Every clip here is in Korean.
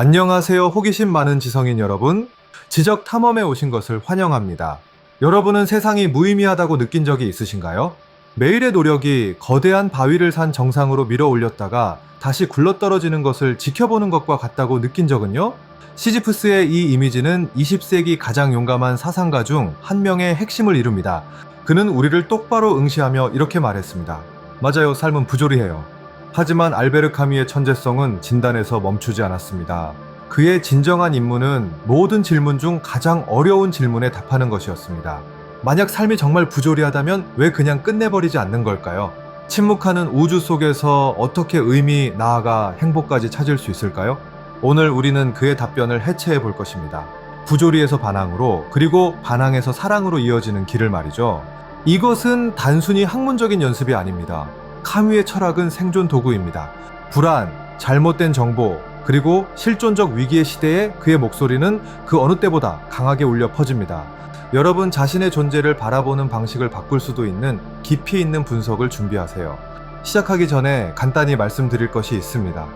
안녕하세요. 호기심 많은 지성인 여러분. 지적 탐험에 오신 것을 환영합니다. 여러분은 세상이 무의미하다고 느낀 적이 있으신가요? 매일의 노력이 거대한 바위를 산 정상으로 밀어 올렸다가 다시 굴러떨어지는 것을 지켜보는 것과 같다고 느낀 적은요? 시지프스의 이 이미지는 20세기 가장 용감한 사상가 중 한 명의 핵심을 이룹니다. 그는 우리를 똑바로 응시하며 이렇게 말했습니다. 맞아요. 삶은 부조리해요. 하지만 알베르 카미의 천재성은 진단에서 멈추지 않았습니다. 그의 진정한 임무는 모든 질문 중 가장 어려운 질문에 답하는 것이었습니다. 만약 삶이 정말 부조리하다면 왜 그냥 끝내버리지 않는 걸까요? 침묵하는 우주 속에서 어떻게 의미, 나아가 행복까지 찾을 수 있을까요? 오늘 우리는 그의 답변을 해체해 볼 것입니다. 부조리에서 반항으로, 그리고 반항에서 사랑으로 이어지는 길을 말이죠. 이것은 단순히 학문적인 연습이 아닙니다. 카뮤의 철학은 생존 도구입니다. 불안, 잘못된 정보, 그리고 실존적 위기의 시대에 그의 목소리는 그 어느 때보다 강하게 울려 퍼집니다. 여러분 자신의 존재를 바라보는 방식을 바꿀 수도 있는 깊이 있는 분석을 준비하세요. 시작하기 전에 간단히 말씀드릴 것이 있습니다.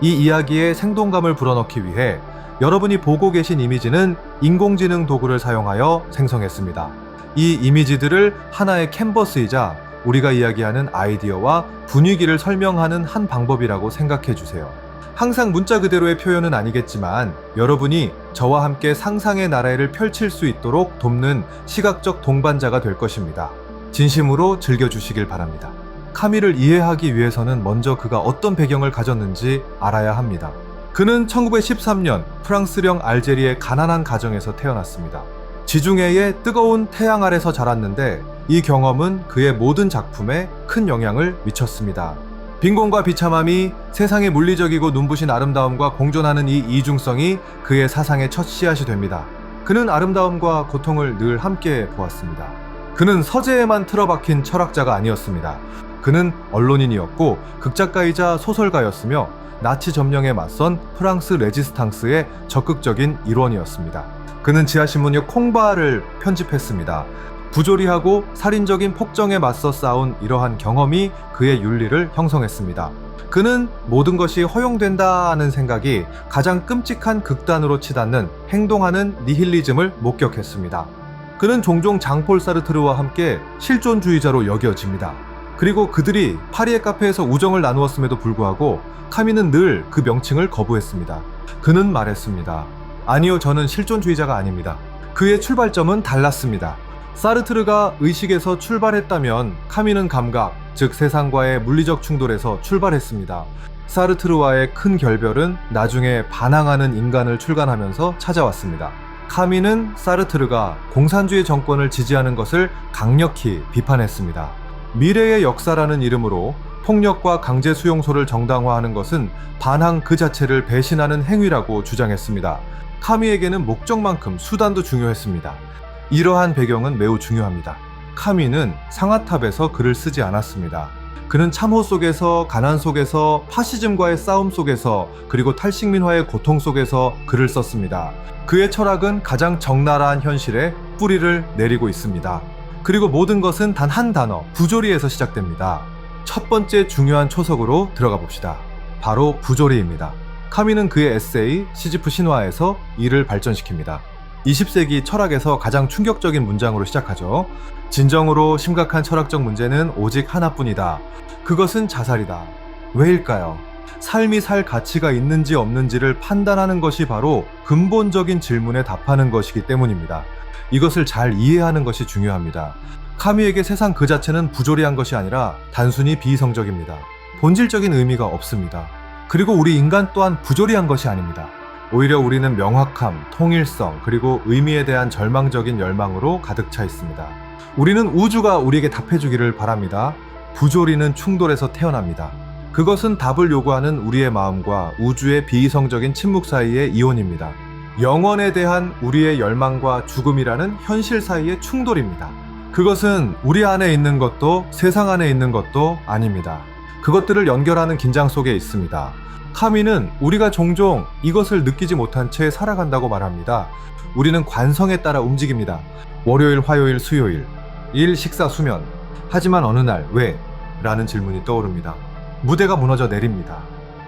이 이야기에 생동감을 불어넣기 위해 여러분이 보고 계신 이미지는 인공지능 도구를 사용하여 생성했습니다. 이 이미지들을 하나의 캔버스이자 우리가 이야기하는 아이디어와 분위기를 설명하는 한 방법이라고 생각해 주세요. 항상 문자 그대로의 표현은 아니겠지만 여러분이 저와 함께 상상의 나라를 펼칠 수 있도록 돕는 시각적 동반자가 될 것입니다. 진심으로 즐겨주시길 바랍니다. 카미를 이해하기 위해서는 먼저 그가 어떤 배경을 가졌는지 알아야 합니다. 그는 1913년 프랑스령 알제리의 가난한 가정에서 태어났습니다. 지중해의 뜨거운 태양 아래서 자랐는데 이 경험은 그의 모든 작품에 큰 영향을 미쳤습니다. 빈곤과 비참함이 세상의 물리적이고 눈부신 아름다움과 공존하는 이 이중성이 그의 사상의 첫 씨앗이 됩니다. 그는 아름다움과 고통을 늘 함께 보았습니다. 그는 서재에만 틀어박힌 철학자가 아니었습니다. 그는 언론인이었고 극작가이자 소설가였으며 나치 점령에 맞선 프랑스 레지스탕스의 적극적인 일원이었습니다. 그는 지하신문의 콩바를 편집했습니다. 부조리하고 살인적인 폭정에 맞서 싸운 이러한 경험이 그의 윤리를 형성했습니다. 그는 모든 것이 허용된다는 생각이 가장 끔찍한 극단으로 치닫는 행동하는 니힐리즘을 목격했습니다. 그는 종종 장폴 사르트르와 함께 실존주의자로 여겨집니다. 그리고 그들이 파리의 카페에서 우정을 나누었음에도 불구하고 카미는 늘 그 명칭을 거부했습니다. 그는 말했습니다. 아니요, 저는 실존주의자가 아닙니다. 그의 출발점은 달랐습니다. 사르트르가 의식에서 출발했다면 카미는 감각, 즉 세상과의 물리적 충돌에서 출발했습니다. 사르트르와의 큰 결별은 나중에 반항하는 인간을 출간하면서 찾아왔습니다. 카미는 사르트르가 공산주의 정권을 지지하는 것을 강력히 비판했습니다. 미래의 역사라는 이름으로 폭력과 강제 수용소를 정당화하는 것은 반항 그 자체를 배신하는 행위라고 주장했습니다. 카미에게는 목적만큼 수단도 중요했습니다. 이러한 배경은 매우 중요합니다. 카미는 상아탑에서 글을 쓰지 않았습니다. 그는 참호 속에서 가난 속에서 파시즘과의 싸움 속에서 그리고 탈식민화의 고통 속에서 글을 썼습니다. 그의 철학은 가장 적나라한 현실에 뿌리를 내리고 있습니다. 그리고 모든 것은 단 한 단어, 부조리에서 시작됩니다. 첫 번째 중요한 초석으로 들어가 봅시다. 바로 부조리입니다. 카미는 그의 에세이 시지프 신화에서 이를 발전시킵니다. 20세기 철학에서 가장 충격적인 문장으로 시작하죠. 진정으로 심각한 철학적 문제는 오직 하나뿐이다. 그것은 자살이다. 왜일까요? 삶이 살 가치가 있는지 없는지를 판단하는 것이 바로 근본적인 질문에 답하는 것이기 때문입니다. 이것을 잘 이해하는 것이 중요합니다. 카미에게 세상 그 자체는 부조리한 것이 아니라 단순히 비이성적입니다. 본질적인 의미가 없습니다. 그리고 우리 인간 또한 부조리한 것이 아닙니다. 오히려 우리는 명확함, 통일성, 그리고 의미에 대한 절망적인 열망으로 가득 차 있습니다. 우리는 우주가 우리에게 답해주기를 바랍니다. 부조리는 충돌에서 태어납니다. 그것은 답을 요구하는 우리의 마음과 우주의 비이성적인 침묵 사이의 이혼입니다. 영원에 대한 우리의 열망과 죽음이라는 현실 사이의 충돌입니다. 그것은 우리 안에 있는 것도 세상 안에 있는 것도 아닙니다. 그것들을 연결하는 긴장 속에 있습니다. 카미는 우리가 종종 이것을 느끼지 못한 채 살아간다고 말합니다. 우리는 관성에 따라 움직입니다. 월요일, 화요일, 수요일. 일, 식사, 수면. 하지만 어느 날, 왜? 라는 질문이 떠오릅니다. 무대가 무너져 내립니다.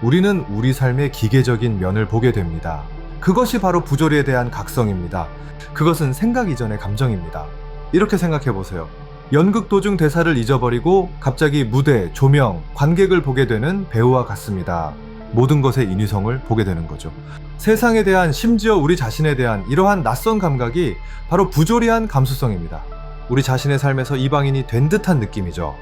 우리는 우리 삶의 기계적인 면을 보게 됩니다. 그것이 바로 부조리에 대한 각성입니다. 그것은 생각 이전의 감정입니다. 이렇게 생각해 보세요. 연극 도중 대사를 잊어버리고 갑자기 무대, 조명, 관객을 보게 되는 배우와 같습니다. 모든 것의 인위성을 보게 되는 거죠. 세상에 대한 심지어 우리 자신에 대한 이러한 낯선 감각이 바로 부조리한 감수성입니다. 우리 자신의 삶에서 이방인이 된 듯한 느낌이죠.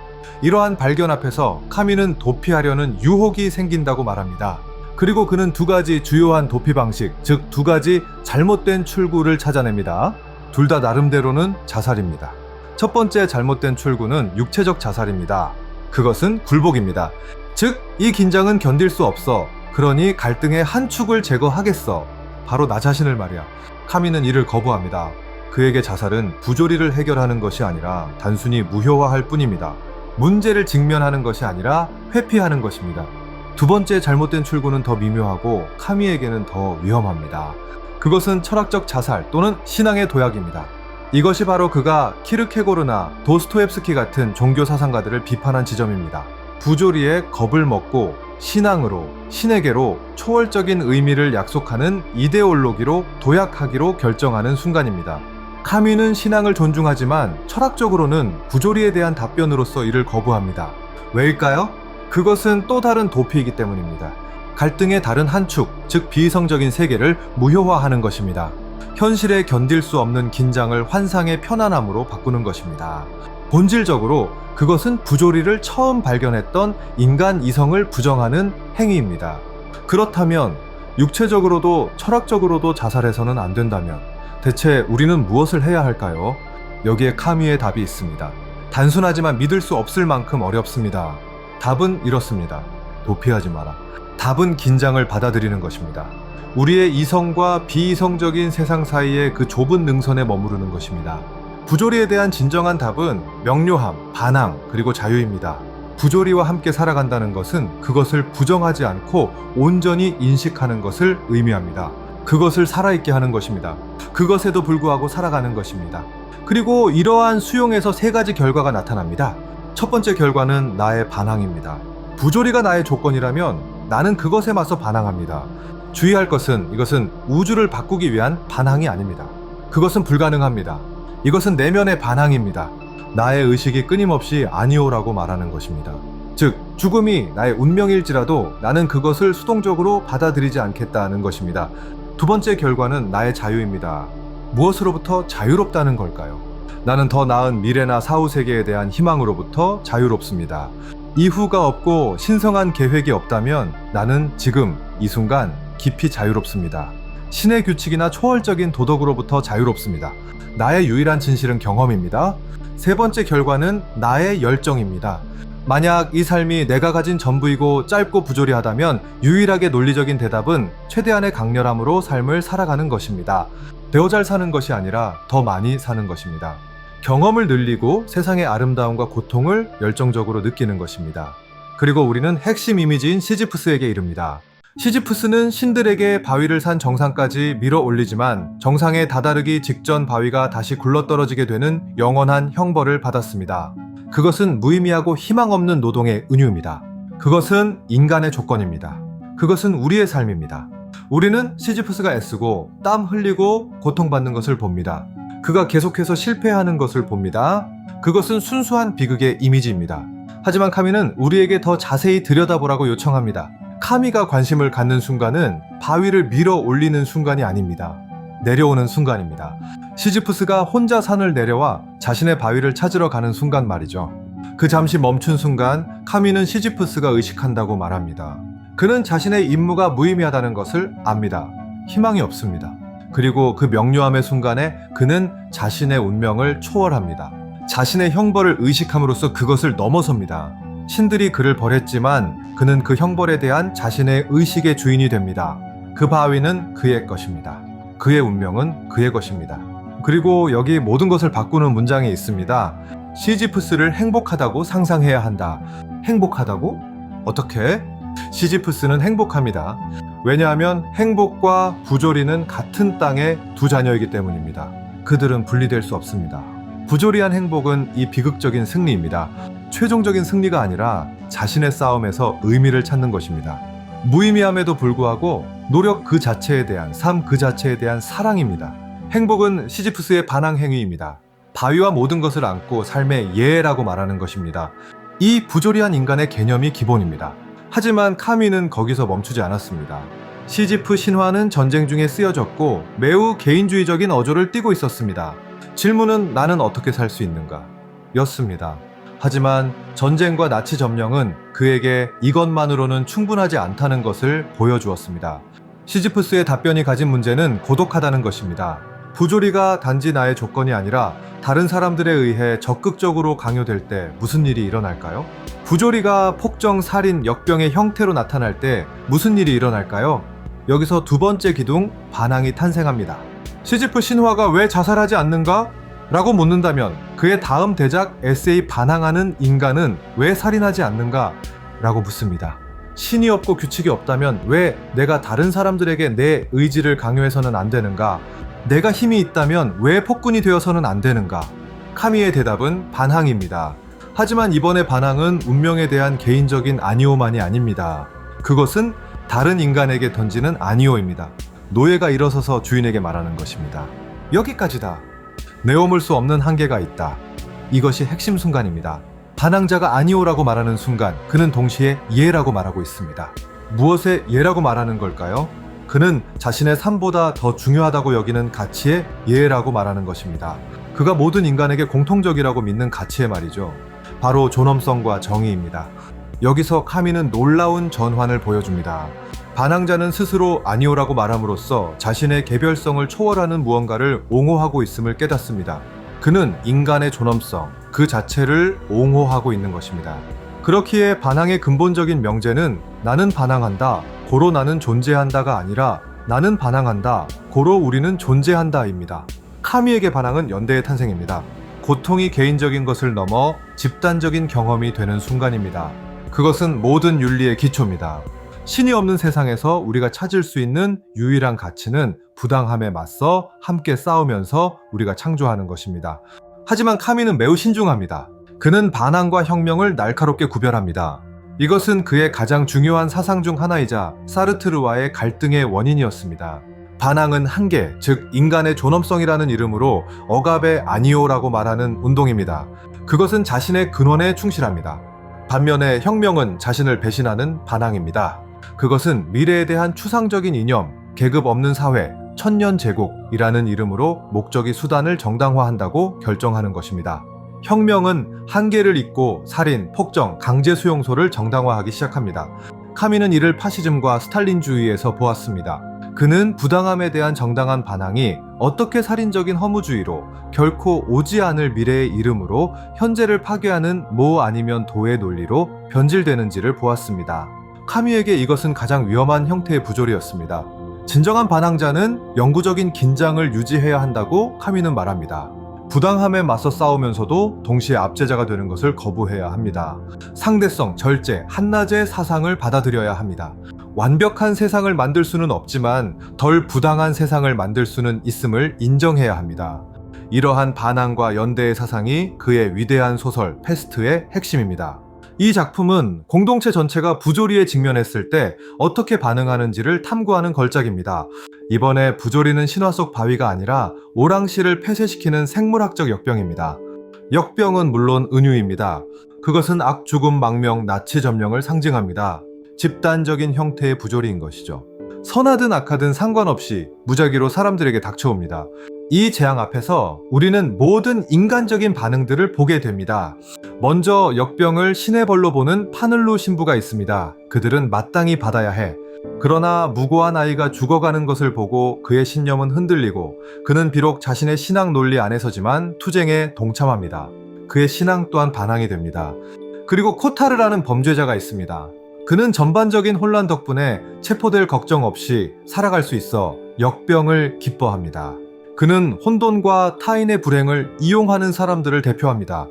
이러한 발견 앞에서 카미는 도피하려는 유혹이 생긴다고 말합니다. 그리고 그는 두 가지 주요한 도피 방식, 즉 두 가지 잘못된 출구를 찾아냅니다. 둘 다 나름대로는 자살입니다. 첫 번째 잘못된 출구는 육체적 자살입니다. 그것은 굴복입니다. 즉, 이 긴장은 견딜 수 없어. 그러니 갈등의 한 축을 제거하겠어. 바로 나 자신을 말이야. 카미는 이를 거부합니다. 그에게 자살은 부조리를 해결하는 것이 아니라 단순히 무효화할 뿐입니다. 문제를 직면하는 것이 아니라 회피하는 것입니다. 두 번째 잘못된 출구는 더 미묘하고 카미에게는 더 위험합니다. 그것은 철학적 자살 또는 신앙의 도약입니다. 이것이 바로 그가 키르케고르나 도스토옙스키 같은 종교 사상가들을 비판한 지점입니다. 부조리에 겁을 먹고 신앙으로, 신에게로 초월적인 의미를 약속하는 이데올로기로 도약하기로 결정하는 순간입니다. 카미는 신앙을 존중하지만 철학적으로는 부조리에 대한 답변으로서 이를 거부합니다. 왜일까요? 그것은 또 다른 도피이기 때문입니다. 갈등의 다른 한 축, 즉 비이성적인 세계를 무효화하는 것입니다. 현실에 견딜 수 없는 긴장을 환상의 편안함으로 바꾸는 것입니다. 본질적으로 그것은 부조리를 처음 발견했던 인간 이성을 부정하는 행위입니다. 그렇다면 육체적으로도 철학적으로도 자살해서는 안 된다면 대체 우리는 무엇을 해야 할까요? 여기에 카미의 답이 있습니다. 단순하지만 믿을 수 없을 만큼 어렵습니다. 답은 이렇습니다. 도피하지 마라. 답은 긴장을 받아들이는 것입니다. 우리의 이성과 비이성적인 세상 사이의 그 좁은 능선에 머무르는 것입니다. 부조리에 대한 진정한 답은 명료함, 반항, 그리고 자유입니다. 부조리와 함께 살아간다는 것은 그것을 부정하지 않고 온전히 인식하는 것을 의미합니다. 그것을 살아있게 하는 것입니다. 그것에도 불구하고 살아가는 것입니다. 그리고 이러한 수용에서 세 가지 결과가 나타납니다. 첫 번째 결과는 나의 반항입니다. 부조리가 나의 조건이라면 나는 그것에 맞서 반항합니다. 주의할 것은 이것은 우주를 바꾸기 위한 반항이 아닙니다. 그것은 불가능합니다. 이것은 내면의 반항입니다. 나의 의식이 끊임없이 아니오라고 말하는 것입니다. 즉, 죽음이 나의 운명일지라도 나는 그것을 수동적으로 받아들이지 않겠다는 것입니다. 두 번째 결과는 나의 자유입니다. 무엇으로부터 자유롭다는 걸까요? 나는 더 나은 미래나 사후 세계에 대한 희망으로부터 자유롭습니다. 이후가 없고 신성한 계획이 없다면 나는 지금 이 순간 깊이 자유롭습니다. 신의 규칙이나 초월적인 도덕으로부터 자유롭습니다. 나의 유일한 진실은 경험입니다. 세 번째 결과는 나의 열정입니다. 만약 이 삶이 내가 가진 전부이고 짧고 부조리하다면 유일하게 논리적인 대답은 최대한의 강렬함으로 삶을 살아가는 것입니다. 되어 잘 사는 것이 아니라 더 많이 사는 것입니다. 경험을 늘리고 세상의 아름다움과 고통을 열정적으로 느끼는 것입니다. 그리고 우리는 핵심 이미지인 시지프스에게 이릅니다. 시지프스는 신들에게 바위를 산 정상까지 밀어 올리지만 정상에 다다르기 직전 바위가 다시 굴러떨어지게 되는 영원한 형벌을 받았습니다. 그것은 무의미하고 희망 없는 노동의 은유입니다. 그것은 인간의 조건입니다. 그것은 우리의 삶입니다. 우리는 시지프스가 애쓰고 땀 흘리고 고통받는 것을 봅니다. 그가 계속해서 실패하는 것을 봅니다. 그것은 순수한 비극의 이미지입니다. 하지만 카미는 우리에게 더 자세히 들여다보라고 요청합니다. 카미가 관심을 갖는 순간은 바위를 밀어 올리는 순간이 아닙니다. 내려오는 순간입니다. 시지프스가 혼자 산을 내려와 자신의 바위를 찾으러 가는 순간 말이죠. 그 잠시 멈춘 순간 카미는 시지프스가 의식한다고 말합니다. 그는 자신의 임무가 무의미하다는 것을 압니다. 희망이 없습니다. 그리고 그 명료함의 순간에 그는 자신의 운명을 초월합니다. 자신의 형벌을 의식함으로써 그것을 넘어섭니다. 신들이 그를 벌했지만 그는 그 형벌에 대한 자신의 의식의 주인이 됩니다. 그 바위는 그의 것입니다. 그의 운명은 그의 것입니다. 그리고 여기 모든 것을 바꾸는 문장이 있습니다. 시지프스를 행복하다고 상상해야 한다. 행복하다고? 어떻게? 시지프스는 행복합니다. 왜냐하면 행복과 부조리는 같은 땅의 두 자녀이기 때문입니다. 그들은 분리될 수 없습니다. 부조리한 행복은 이 비극적인 승리입니다. 최종적인 승리가 아니라 자신의 싸움에서 의미를 찾는 것입니다. 무의미함에도 불구하고 노력 그 자체에 대한 삶 그 자체에 대한 사랑입니다. 행복은 시지프스의 반항 행위입니다. 바위와 모든 것을 안고 삶의 예라고 말하는 것입니다. 이 부조리한 인간의 개념이 기본입니다. 하지만 카미는 거기서 멈추지 않았습니다. 시지프 신화는 전쟁 중에 쓰여졌고 매우 개인주의적인 어조를 띠고 있었습니다. 질문은 나는 어떻게 살 수 있는가? 였습니다. 하지만 전쟁과 나치 점령은 그에게 이것만으로는 충분하지 않다는 것을 보여주었습니다. 시지프스의 답변이 가진 문제는 고독하다는 것입니다. 부조리가 단지 나의 조건이 아니라 다른 사람들에 의해 적극적으로 강요될 때 무슨 일이 일어날까요? 부조리가 폭정, 살인, 역병의 형태로 나타날 때 무슨 일이 일어날까요? 여기서 두 번째 기둥, 반항이 탄생합니다. 시지프 신화가 왜 자살하지 않는가? 라고 묻는다면 그의 다음 대작 에세이 반항하는 인간은 왜 살인하지 않는가? 라고 묻습니다. 신이 없고 규칙이 없다면 왜 내가 다른 사람들에게 내 의지를 강요해서는 안 되는가? 내가 힘이 있다면 왜 폭군이 되어서는 안 되는가? 카미의 대답은 반항입니다. 하지만 이번의 반항은 운명에 대한 개인적인 아니오만이 아닙니다. 그것은 다른 인간에게 던지는 아니오입니다. 노예가 일어서서 주인에게 말하는 것입니다. 여기까지다. 내어물 수 없는 한계가 있다. 이것이 핵심 순간입니다. 반항자가 아니오라고 말하는 순간 그는 동시에 예라고 말하고 있습니다. 무엇에 예라고 말하는 걸까요? 그는 자신의 삶보다 더 중요하다고 여기는 가치에 예라고 말하는 것입니다. 그가 모든 인간에게 공통적이라고 믿는 가치의 말이죠. 바로 존엄성과 정의입니다. 여기서 카미는 놀라운 전환을 보여줍니다. 반항자는 스스로 아니오라고 말함으로써 자신의 개별성을 초월하는 무언가를 옹호하고 있음을 깨닫습니다. 그는 인간의 존엄성, 그 자체를 옹호하고 있는 것입니다. 그렇기에 반항의 근본적인 명제는 나는 반항한다, 고로 나는 존재한다가 아니라 나는 반항한다, 고로 우리는 존재한다입니다. 카미에게 반항은 연대의 탄생입니다. 고통이 개인적인 것을 넘어 집단적인 경험이 되는 순간입니다. 그것은 모든 윤리의 기초입니다. 신이 없는 세상에서 우리가 찾을 수 있는 유일한 가치는 부당함에 맞서 함께 싸우면서 우리가 창조하는 것입니다. 하지만 카미는 매우 신중합니다. 그는 반항과 혁명을 날카롭게 구별합니다. 이것은 그의 가장 중요한 사상 중 하나이자 사르트르와의 갈등의 원인이었습니다. 반항은 한계, 즉 인간의 존엄성이라는 이름으로 억압의 아니오라고 말하는 운동입니다. 그것은 자신의 근원에 충실합니다. 반면에 혁명은 자신을 배신하는 반항입니다. 그것은 미래에 대한 추상적인 이념, 계급 없는 사회, 천년 제국이라는 이름으로 목적이 수단을 정당화한다고 결정하는 것입니다. 혁명은 한계를 잇고 살인, 폭정, 강제 수용소를 정당화하기 시작합니다. 카미는 이를 파시즘과 스탈린주의에서 보았습니다. 그는 부당함에 대한 정당한 반항이 어떻게 살인적인 허무주의로 결코 오지 않을 미래의 이름으로 현재를 파괴하는 모 아니면 도의 논리로 변질되는지를 보았습니다. 카미에게 이것은 가장 위험한 형태의 부조리였습니다. 진정한 반항자는 영구적인 긴장을 유지해야 한다고 카미는 말합니다. 부당함에 맞서 싸우면서도 동시에 압제자가 되는 것을 거부해야 합니다. 상대성, 절제, 한낮의 사상을 받아들여야 합니다. 완벽한 세상을 만들 수는 없지만 덜 부당한 세상을 만들 수는 있음을 인정해야 합니다. 이러한 반항과 연대의 사상이 그의 위대한 소설 패스트의 핵심입니다. 이 작품은 공동체 전체가 부조리에 직면했을 때 어떻게 반응하는지를 탐구하는 걸작입니다. 이번에 부조리는 신화 속 바위가 아니라 오랑시를 폐쇄시키는 생물학적 역병입니다. 역병은 물론 은유입니다. 그것은 악, 죽음, 망명, 나치 점령을 상징합니다. 집단적인 형태의 부조리인 것이죠. 선하든 악하든 상관없이 무작위로 사람들에게 닥쳐옵니다. 이 재앙 앞에서 우리는 모든 인간적인 반응들을 보게 됩니다. 먼저 역병을 신의 벌로 보는 파늘루 신부가 있습니다. 그들은 마땅히 받아야 해. 그러나 무고한 아이가 죽어가는 것을 보고 그의 신념은 흔들리고 그는 비록 자신의 신앙 논리 안에서지만 투쟁에 동참합니다. 그의 신앙 또한 반항이 됩니다. 그리고 코타르라는 범죄자가 있습니다. 그는 전반적인 혼란 덕분에 체포될 걱정 없이 살아갈 수 있어 역병을 기뻐합니다. 그는 혼돈과 타인의 불행을 이용하는 사람들을 대표합니다.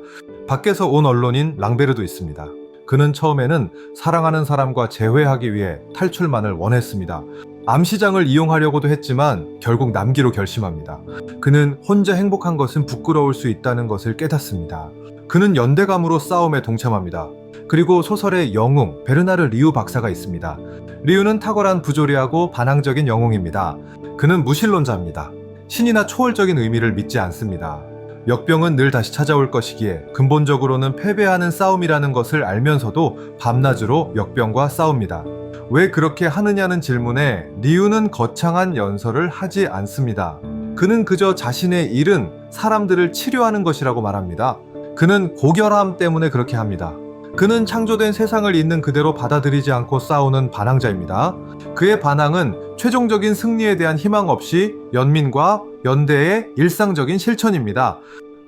밖에서 온 언론인 랑베르도 있습니다. 그는 처음에는 사랑하는 사람과 재회하기 위해 탈출만을 원했습니다. 암시장을 이용하려고도 했지만 결국 남기로 결심합니다. 그는 혼자 행복한 것은 부끄러울 수 있다는 것을 깨닫습니다. 그는 연대감으로 싸움에 동참합니다. 그리고 소설의 영웅 베르나르 리우 박사가 있습니다. 리우는 탁월한 부조리하고 반항적인 영웅입니다. 그는 무신론자입니다. 신이나 초월적인 의미를 믿지 않습니다. 역병은 늘 다시 찾아올 것이기에 근본적으로는 패배하는 싸움이라는 것을 알면서도 밤낮으로 역병과 싸웁니다. 왜 그렇게 하느냐는 질문에 리우는 거창한 연설을 하지 않습니다. 그는 그저 자신의 일은 사람들을 치료하는 것이라고 말합니다. 그는 고결함 때문에 그렇게 합니다. 그는 창조된 세상을 있는 그대로 받아들이지 않고 싸우는 반항자입니다. 그의 반항은 최종적인 승리에 대한 희망 없이 연민과 연대의 일상적인 실천입니다.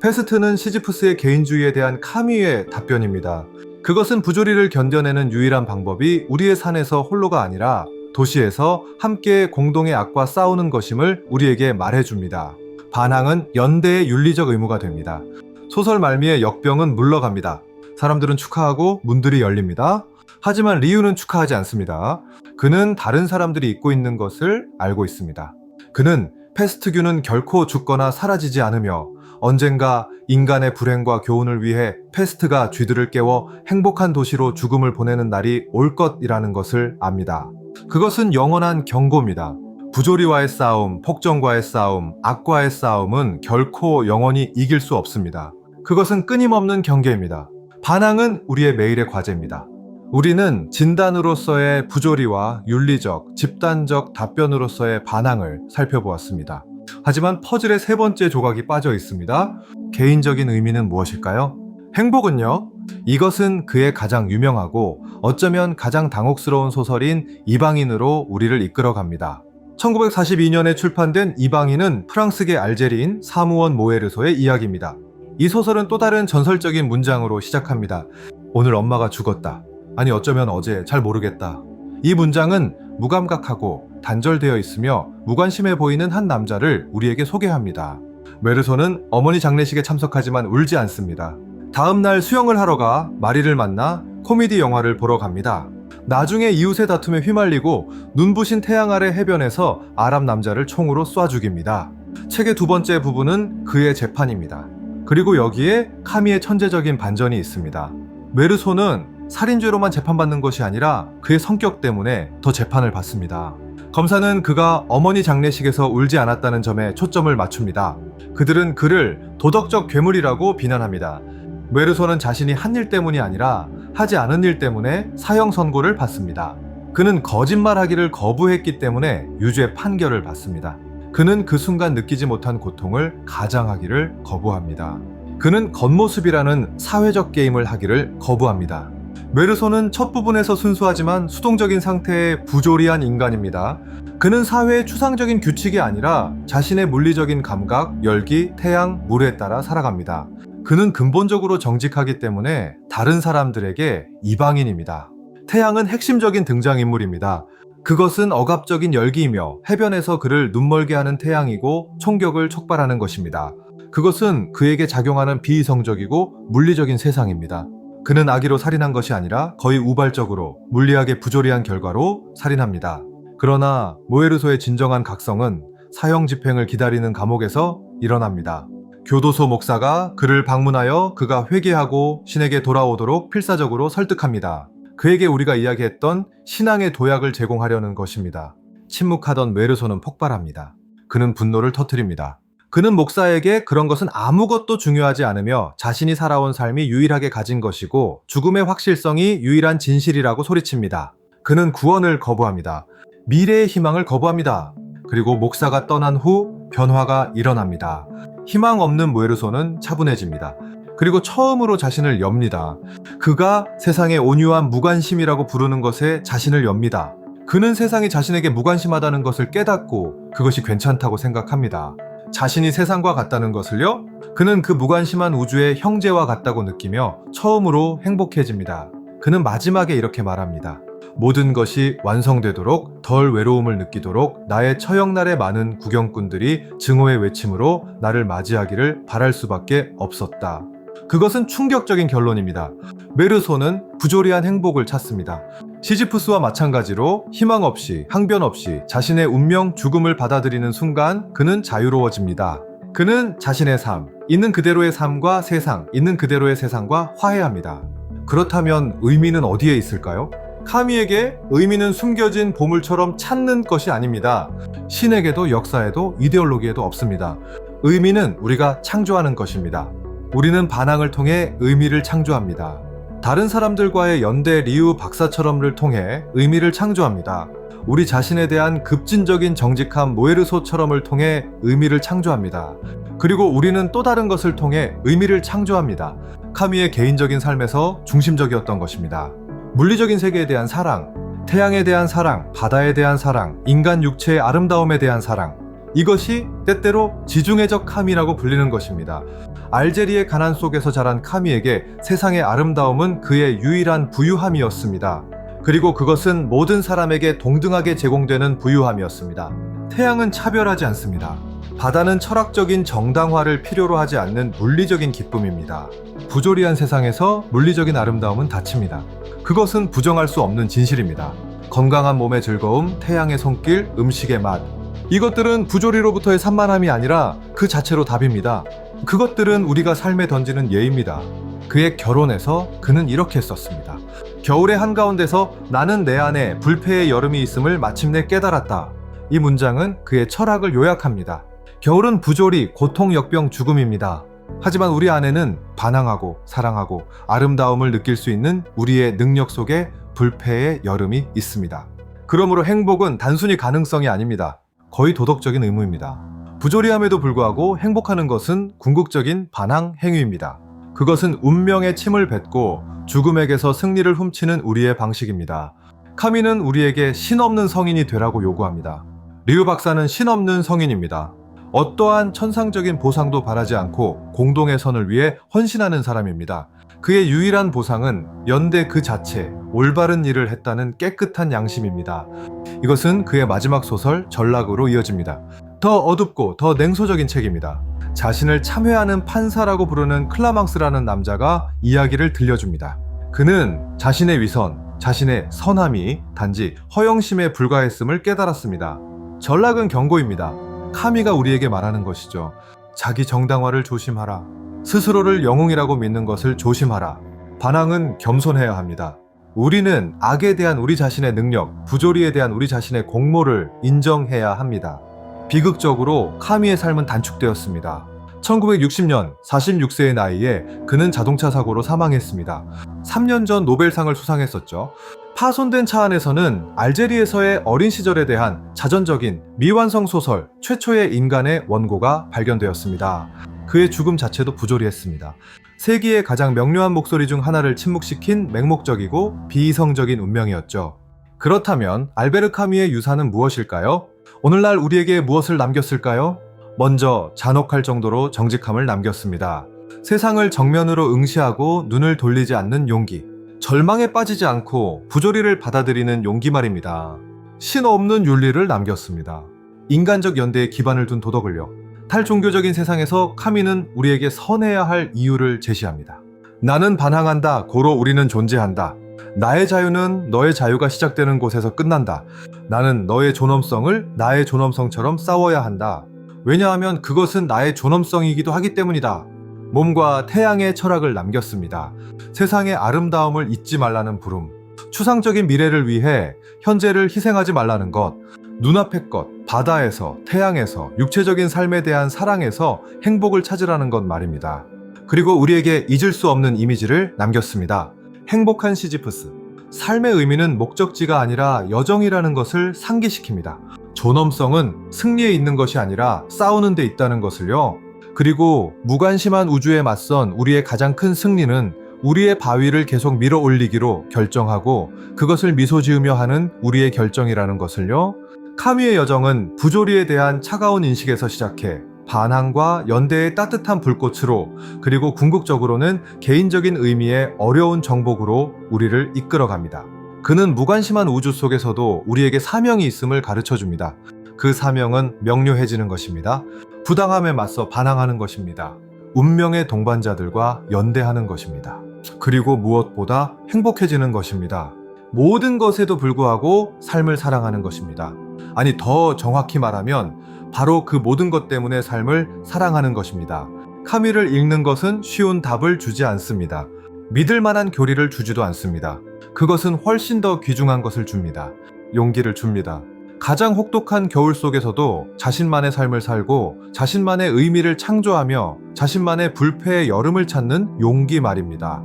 페스트는 시지프스의 개인주의에 대한 카미의 답변입니다. 그것은 부조리를 견뎌내는 유일한 방법이 우리의 산에서 홀로가 아니라 도시에서 함께 공동의 악과 싸우는 것임을 우리에게 말해줍니다. 반항은 연대의 윤리적 의무가 됩니다. 소설 말미에 역병은 물러갑니다. 사람들은 축하하고 문들이 열립니다. 하지만 리우는 축하하지 않습니다. 그는 다른 사람들이 잊고 있는 것을 알고 있습니다. 그는 페스트균은 결코 죽거나 사라지지 않으며 언젠가 인간의 불행과 교훈을 위해 페스트가 쥐들을 깨워 행복한 도시로 죽음을 보내는 날이 올 것이라는 것을 압니다. 그것은 영원한 경고입니다. 부조리와의 싸움, 폭정과의 싸움, 악과의 싸움은 결코 영원히 이길 수 없습니다. 그것은 끊임없는 경계입니다. 반항은 우리의 매일의 과제입니다. 우리는 진단으로서의 부조리와 윤리적, 집단적 답변으로서의 반항을 살펴보았습니다. 하지만 퍼즐의 세 번째 조각이 빠져 있습니다. 개인적인 의미는 무엇일까요? 행복은요? 이것은 그의 가장 유명하고 어쩌면 가장 당혹스러운 소설인 이방인으로 우리를 이끌어 갑니다. 1942년에 출판된 이방인은 프랑스계 알제리인 사무원 모에르소의 이야기입니다. 이 소설은 또 다른 전설적인 문장으로 시작합니다. 오늘 엄마가 죽었다. 아니 어쩌면 어제 잘 모르겠다. 이 문장은 무감각하고 단절되어 있으며 무관심해 보이는 한 남자를 우리에게 소개합니다. 메르소는 어머니 장례식에 참석하지만 울지 않습니다. 다음 날 수영을 하러 가 마리를 만나 코미디 영화를 보러 갑니다. 나중에 이웃의 다툼에 휘말리고 눈부신 태양 아래 해변에서 아랍 남자를 총으로 쏴 죽입니다. 책의 두 번째 부분은 그의 재판입니다. 그리고 여기에 카미의 천재적인 반전이 있습니다. 메르소는 살인죄로만 재판받는 것이 아니라 그의 성격 때문에 더 재판을 받습니다. 검사는 그가 어머니 장례식에서 울지 않았다는 점에 초점을 맞춥니다. 그들은 그를 도덕적 괴물이라고 비난합니다. 메르소는 자신이 한 일 때문이 아니라 하지 않은 일 때문에 사형 선고를 받습니다. 그는 거짓말하기를 거부했기 때문에 유죄 판결을 받습니다. 그는 그 순간 느끼지 못한 고통을 가장하기를 거부합니다. 그는 겉모습이라는 사회적 게임을 하기를 거부합니다. 메르소는 첫 부분에서 순수하지만 수동적인 상태의 부조리한 인간입니다. 그는 사회의 추상적인 규칙이 아니라 자신의 물리적인 감각, 열기, 태양, 물에 따라 살아갑니다. 그는 근본적으로 정직하기 때문에 다른 사람들에게 이방인입니다. 태양은 핵심적인 등장인물입니다. 그것은 억압적인 열기이며 해변에서 그를 눈멀게 하는 태양이고 총격을 촉발하는 것입니다. 그것은 그에게 작용하는 비이성적이고 물리적인 세상입니다. 그는 아기로 살인한 것이 아니라 거의 우발적으로 물리학의 부조리한 결과로 살인합니다. 그러나 모에르소의 진정한 각성은 사형 집행을 기다리는 감옥에서 일어납니다. 교도소 목사가 그를 방문하여 그가 회개하고 신에게 돌아오도록 필사적으로 설득합니다. 그에게 우리가 이야기했던 신앙의 도약을 제공하려는 것입니다. 침묵하던 메르소는 폭발합니다. 그는 분노를 터뜨립니다. 그는 목사에게 그런 것은 아무것도 중요하지 않으며 자신이 살아온 삶이 유일하게 가진 것이고 죽음의 확실성이 유일한 진실이라고 소리칩니다. 그는 구원을 거부합니다. 미래의 희망을 거부합니다. 그리고 목사가 떠난 후 변화가 일어납니다. 희망 없는 모에르소는 차분해집니다. 그리고 처음으로 자신을 엽니다. 그가 세상의 온유한 무관심이라고 부르는 것에 자신을 엽니다. 그는 세상이 자신에게 무관심하다는 것을 깨닫고 그것이 괜찮다고 생각합니다. 자신이 세상과 같다는 것을요? 그는 그 무관심한 우주의 형제와 같다고 느끼며 처음으로 행복해집니다. 그는 마지막에 이렇게 말합니다. 모든 것이 완성되도록 덜 외로움을 느끼도록 나의 처형날에 많은 구경꾼들이 증오의 외침으로 나를 맞이하기를 바랄 수밖에 없었다. 그것은 충격적인 결론입니다. 메르소는 부조리한 행복을 찾습니다. 시지프스와 마찬가지로 희망 없이 항변 없이 자신의 운명 죽음을 받아들이는 순간 그는 자유로워집니다. 그는 자신의 삶, 있는 그대로의 삶과 세상, 있는 그대로의 세상과 화해합니다. 그렇다면 의미는 어디에 있을까요? 카미에게 의미는 숨겨진 보물처럼 찾는 것이 아닙니다. 신에게도 역사에도 이데올로기에도 없습니다. 의미는 우리가 창조하는 것입니다. 우리는 반항을 통해 의미를 창조합니다. 다른 사람들과의 연대 리우 박사처럼를 통해 의미를 창조합니다. 우리 자신에 대한 급진적인 정직함 모에르소처럼을 통해 의미를 창조합니다. 그리고 우리는 또 다른 것을 통해 의미를 창조합니다. 카미의 개인적인 삶에서 중심적이었던 것입니다. 물리적인 세계에 대한 사랑, 태양에 대한 사랑, 바다에 대한 사랑, 인간 육체의 아름다움에 대한 사랑. 이것이 때때로 지중해적 카미라고 불리는 것입니다. 알제리의 가난 속에서 자란 카미에게 세상의 아름다움은 그의 유일한 부유함이었습니다. 그리고 그것은 모든 사람에게 동등하게 제공되는 부유함이었습니다. 태양은 차별하지 않습니다. 바다는 철학적인 정당화를 필요로 하지 않는 물리적인 기쁨입니다. 부조리한 세상에서 물리적인 아름다움은 닫힙니다. 그것은 부정할 수 없는 진실입니다. 건강한 몸의 즐거움, 태양의 손길, 음식의 맛. 이것들은 부조리로부터의 산만함이 아니라 그 자체로 답입니다. 그것들은 우리가 삶에 던지는 예입니다. 그의 결혼에서 그는 이렇게 썼습니다. 겨울의 한가운데서 나는 내 안에 불패의 여름이 있음을 마침내 깨달았다. 이 문장은 그의 철학을 요약합니다. 겨울은 부조리, 고통, 역병, 죽음입니다. 하지만 우리 안에는 반항하고 사랑하고 아름다움을 느낄 수 있는 우리의 능력 속에 불패의 여름이 있습니다. 그러므로 행복은 단순히 가능성이 아닙니다. 거의 도덕적인 의무입니다. 부조리함에도 불구하고 행복하는 것은 궁극적인 반항 행위입니다. 그것은 운명의 침을 뱉고 죽음에게서 승리를 훔치는 우리의 방식입니다. 카미는 우리에게 신 없는 성인이 되라고 요구합니다. 리우 박사는 신 없는 성인입니다. 어떠한 천상적인 보상도 바라지 않고 공동의 선을 위해 헌신하는 사람입니다. 그의 유일한 보상은 연대 그 자체, 올바른 일을 했다는 깨끗한 양심입니다. 이것은 그의 마지막 소설 전락으로 이어집니다. 더 어둡고 더 냉소적인 책입니다. 자신을 참회하는 판사라고 부르는 클라망스라는 남자가 이야기를 들려줍니다. 그는 자신의 위선, 자신의 선함이 단지 허영심에 불과했음을 깨달았습니다. 전락은 경고입니다. 카미가 우리에게 말하는 것이죠. 자기 정당화를 조심하라. 스스로를 영웅이라고 믿는 것을 조심하라. 반항은 겸손해야 합니다. 우리는 악에 대한 우리 자신의 능력, 부조리에 대한 우리 자신의 공모를 인정해야 합니다. 비극적으로 카미의 삶은 단축되었습니다. 1960년 46세의 나이에 그는 자동차 사고로 사망했습니다. 3년 전 노벨상을 수상했었죠. 파손된 차 안에서는 알제리에서의 어린 시절에 대한 자전적인 미완성 소설 최초의 인간의 원고가 발견되었습니다. 그의 죽음 자체도 부조리했습니다. 세기의 가장 명료한 목소리 중 하나를 침묵시킨 맹목적이고 비이성적인 운명이었죠. 그렇다면 알베르 카미의 유산은 무엇일까요? 오늘날 우리에게 무엇을 남겼을까요? 먼저 잔혹할 정도로 정직함을 남겼습니다. 세상을 정면으로 응시하고 눈을 돌리지 않는 용기. 절망에 빠지지 않고 부조리를 받아들이는 용기 말입니다. 신 없는 윤리를 남겼습니다. 인간적 연대에 기반을 둔 도덕을요. 탈종교적인 세상에서 카미는 우리에게 선해야 할 이유를 제시합니다. 나는 반항한다. 고로 우리는 존재한다. 나의 자유는 너의 자유가 시작되는 곳에서 끝난다. 나는 너의 존엄성을 나의 존엄성처럼 싸워야 한다. 왜냐하면 그것은 나의 존엄성이기도 하기 때문이다. 몸과 태양의 철학을 남겼습니다. 세상의 아름다움을 잊지 말라는 부름. 추상적인 미래를 위해 현재를 희생하지 말라는 것. 눈앞의 것, 바다에서, 태양에서, 육체적인 삶에 대한 사랑에서 행복을 찾으라는 것 말입니다. 그리고 우리에게 잊을 수 없는 이미지를 남겼습니다. 행복한 시지프스. 삶의 의미는 목적지가 아니라 여정이라는 것을 상기시킵니다. 존엄성은 승리에 있는 것이 아니라 싸우는 데 있다는 것을요. 그리고 무관심한 우주에 맞선 우리의 가장 큰 승리는 우리의 바위를 계속 밀어 올리기로 결정하고 그것을 미소 지으며 하는 우리의 결정이라는 것을요. 카미의 여정은 부조리에 대한 차가운 인식에서 시작해 반항과 연대의 따뜻한 불꽃으로 그리고 궁극적으로는 개인적인 의미의 어려운 정복으로 우리를 이끌어 갑니다. 그는 무관심한 우주 속에서도 우리에게 사명이 있음을 가르쳐 줍니다. 그 사명은 명료해지는 것입니다. 부당함에 맞서 반항하는 것입니다. 운명의 동반자들과 연대하는 것입니다. 그리고 무엇보다 행복해지는 것입니다. 모든 것에도 불구하고 삶을 사랑하는 것입니다. 아니, 더 정확히 말하면 바로 그 모든 것 때문에 삶을 사랑하는 것입니다. 카미를 읽는 것은 쉬운 답을 주지 않습니다. 믿을 만한 교리를 주지도 않습니다. 그것은 훨씬 더 귀중한 것을 줍니다. 용기를 줍니다. 가장 혹독한 겨울 속에서도 자신만의 삶을 살고 자신만의 의미를 창조하며 자신만의 불패의 여름을 찾는 용기 말입니다.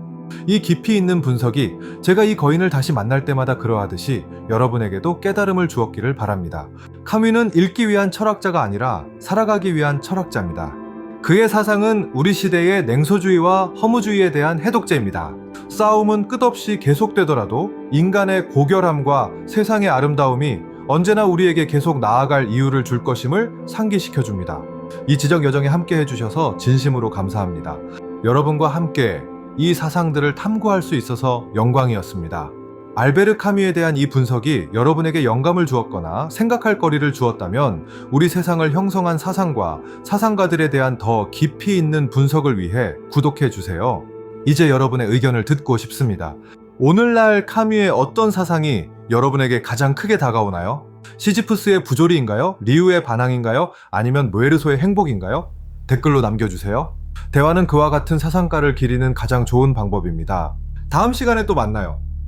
이 깊이 있는 분석이 제가 이 거인을 다시 만날 때마다 그러하듯이 여러분에게도 깨달음을 주었기를 바랍니다. 카뮤는 읽기 위한 철학자가 아니라 살아가기 위한 철학자입니다. 그의 사상은 우리 시대의 냉소주의와 허무주의에 대한 해독제입니다. 싸움은 끝없이 계속되더라도 인간의 고결함과 세상의 아름다움이 언제나 우리에게 계속 나아갈 이유를 줄 것임을 상기시켜 줍니다. 이 지적 여정에 함께 해주셔서 진심으로 감사합니다. 여러분과 함께 이 사상들을 탐구할 수 있어서 영광이었습니다. 알베르 카뮤에 대한 이 분석이 여러분에게 영감을 주었거나 생각할 거리를 주었다면 우리 세상을 형성한 사상과 사상가들에 대한 더 깊이 있는 분석을 위해 구독해 주세요. 이제 여러분의 의견을 듣고 싶습니다. 오늘날 카뮤의 어떤 사상이 여러분에게 가장 크게 다가오나요? 시지프스의 부조리인가요? 리우의 반항인가요? 아니면 모에르소의 행복인가요? 댓글로 남겨주세요. 대화는 그와 같은 사상가를 기리는 가장 좋은 방법입니다. 다음 시간에 또 만나요.